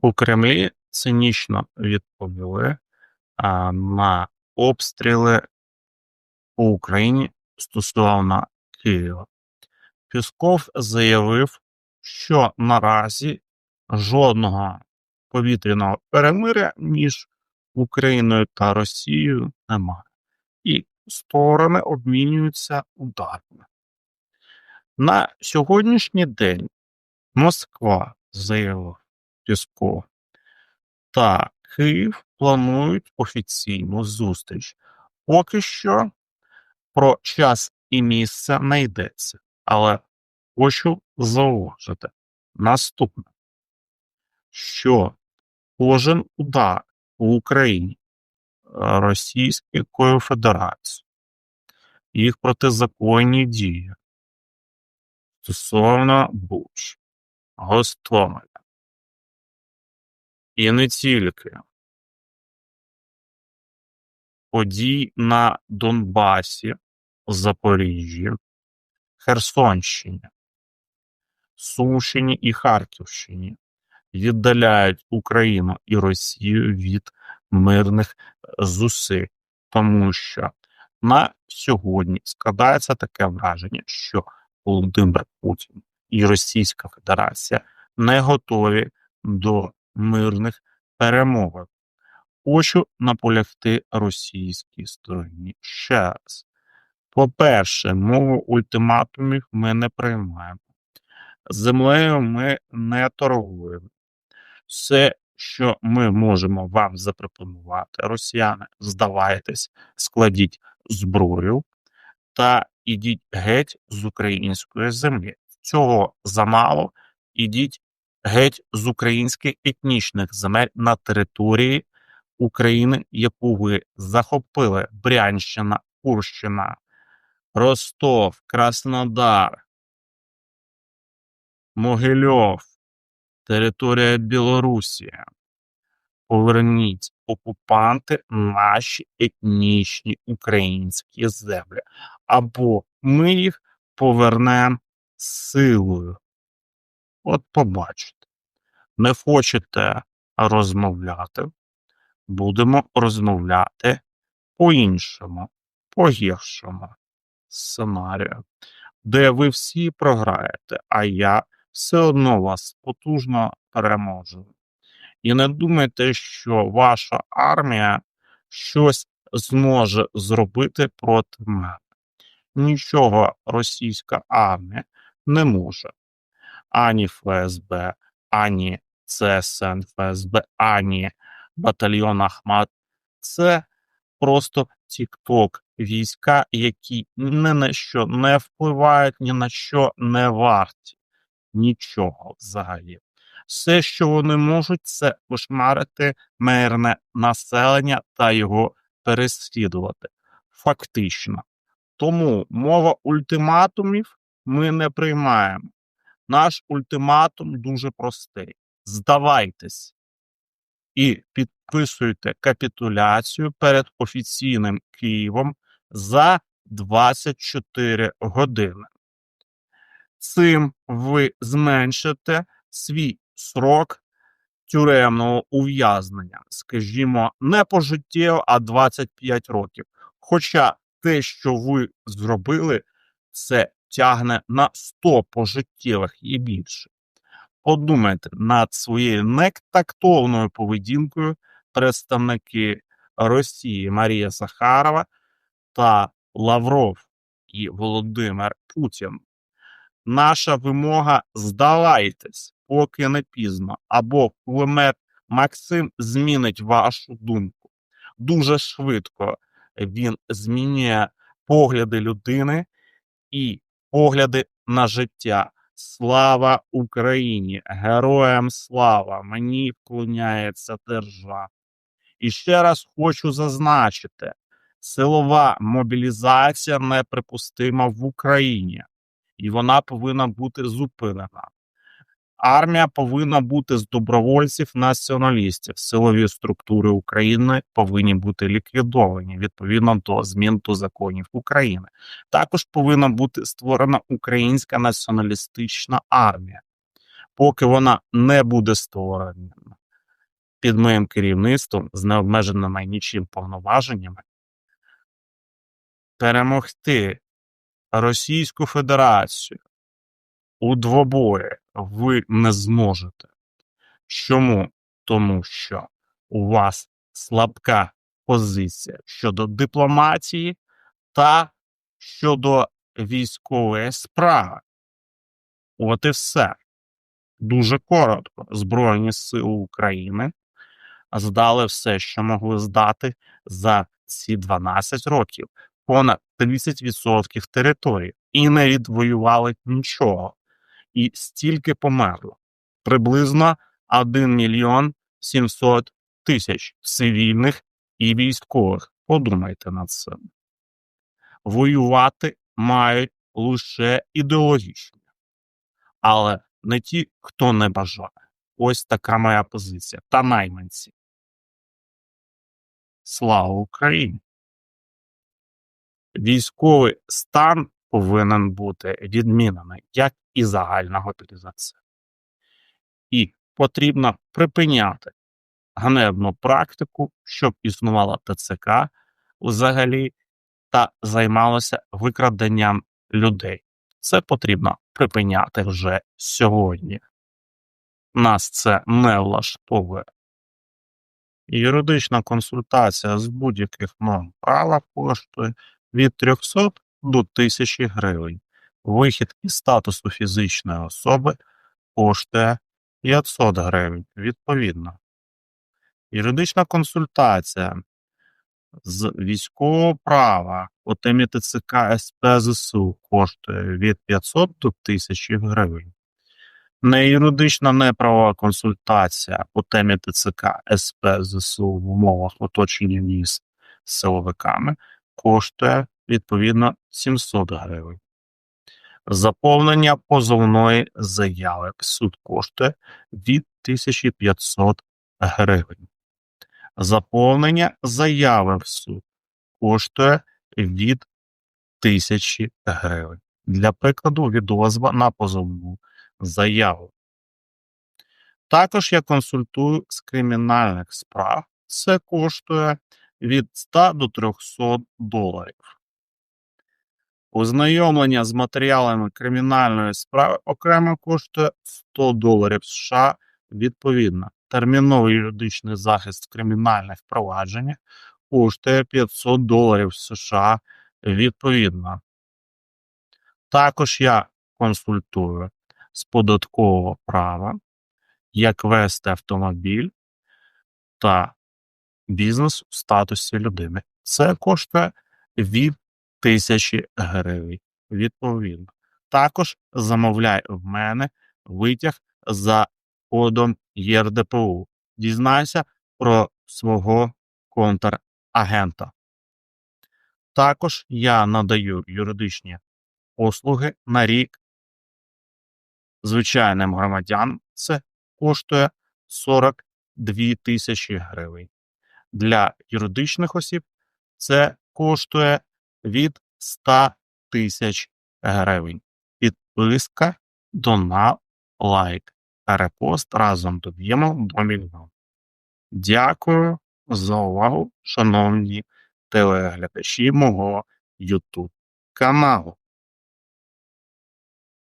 У Кремлі цинічно відповіли а, на обстріли по Україні стосовно Києва. Пісков заявив, що наразі жодного повітряного перемиря між Україною та Росією немає, і сторони обмінюються ударами. На сьогоднішній день Москва заявив Пісков та Київ планують офіційну зустріч. Поки що про час і місце не йдеться, але хочу зауважити наступне, що кожен удар в Україні е, Російською Федерацією, їх протизаконні дії стосовно Буч, Гостомеля і не тільки. Подій на Донбасі, Запоріжжі, Херсонщині, Сумщині і Харківщині віддаляють Україну і Росію від мирних зусиль, тому що на сьогодні складається таке враження, що Володимир Путін і Російська Федерація не готові до мирних перемовин. Хочу наполягти російській стороні ще раз. По-перше, мову ультиматумів ми не приймаємо. Землею ми не торгуємо. Все, що ми можемо вам запропонувати, росіяни, здавайтесь, складіть зброю та ідіть геть з української землі. Цього замало. Ідіть геть з українських етнічних земель на території України, яку ви захопили Брянщина, Курщина, Ростов, Краснодар, Могильов, територія Білорусі. Поверніть окупанти наші етнічні українські землі, або ми їх повернемо силою. От побачите, не хочете розмовляти, будемо розмовляти по-іншому, по гіршому сценарію, де ви всі програєте, а я все одно вас потужно переможу. І не думайте, що ваша армія щось зможе зробити проти мене. Нічого російська армія не може. Ані ФСБ, ані ЦСН ФСБ, ані батальйон Ахмат. Це просто тік-ток війська, які ні на що не впливають, ні на що не варті. Нічого взагалі. Все, що вони можуть, це кошмарити мирне населення та його переслідувати. Фактично. Тому мова ультиматумів ми не приймаємо. Наш ультиматум дуже простий: здавайтесь і підписуйте капітуляцію перед офіційним Києвом за 24 години. Цим ви зменшите свій срок тюремного ув'язнення, скажімо, не пожиттєво, а 25 років. Хоча те, що ви зробили, це тягне на 100 пожиттєвих і більше. Подумайте над своєю нетактовною поведінкою представники Росії Марія Захарова та Лавров і Володимир Путін. Наша вимога здавайтесь, поки не пізно, або кулемет Максим змінить вашу думку. Дуже швидко він змінює погляди людини і погляди на життя. Слава Україні! Героям слава! Мені вклоняється держава. І ще раз хочу зазначити: силова мобілізація неприпустима в Україні, і вона повинна бути зупинена. Армія повинна бути з добровольців націоналістів. Силові структури України повинні бути ліквідовані відповідно до змін до законів України. Також повинна бути створена українська націоналістична армія. Поки вона не буде створена, під моїм керівництвом з необмеженими нічим повноваженнями перемогти Російську Федерацію у двобої ви не зможете. Чому? Тому що у вас слабка позиція щодо дипломатії та щодо військової справи. От і все. Дуже коротко. Збройні сили України здали все, що могли здати за ці 12 років, понад 30% території, і не відвоювали нічого. І стільки померло. Приблизно 1 мільйон 700 тисяч цивільних і військових. Подумайте над цим. Воювати мають лише ідеологічні, але не ті, хто не бажає. Ось така моя позиція. Та найманці. Слава Україні! Військовий стан повинен бути відмінений, як і загальна мобілізація. І потрібно припиняти ганебну практику, щоб існувала ТЦК взагалі та займалося викраденням людей. Це потрібно припиняти вже сьогодні. Нас це не влаштовує. Юридична консультація з будь-яких норм права коштує від 300 до 1000 гривень. Вихід із статусу фізичної особи коштує 500 гривень відповідно. Юридична консультація з військового права у темі ТЦК СП ЗСУ коштує від 500 до 1000 гривень. Неюридична неправова консультація по темі ТЦК СП ЗСУ в умовах оточення міст з силовиками коштує відповідно 700 гривень. Заповнення позовної заяви в суд коштує від 1500 гривень. Заповнення заяви в суд коштує від 1000 гривень. Для прикладу, відозва на позовну заяву. Також я консультую з кримінальних справ. Це коштує від 100 до 300 доларів. Ознайомлення з матеріалами кримінальної справи окремо коштує 100 доларів США відповідно. Терміновий юридичний захист в кримінальних провадженнях коштує 500 доларів США відповідно. Також я консультую з податкового права, як вести автомобіль та бізнес у статусі людини. Це коштує від тисячі гривень. Відповідно. Також замовляй в мене витяг за кодом ЄРДПУ. Дізнайся про свого контрагента. Також я надаю юридичні послуги на рік звичайним громадянам. Це коштує 42 тисячі гривень. Для юридичних осіб це коштує від 100 тисяч гривень. Підписка, донат, лайк, репост разом доб'ємо до мільйона. Дякую за увагу, шановні телеглядачі мого YouTube каналу.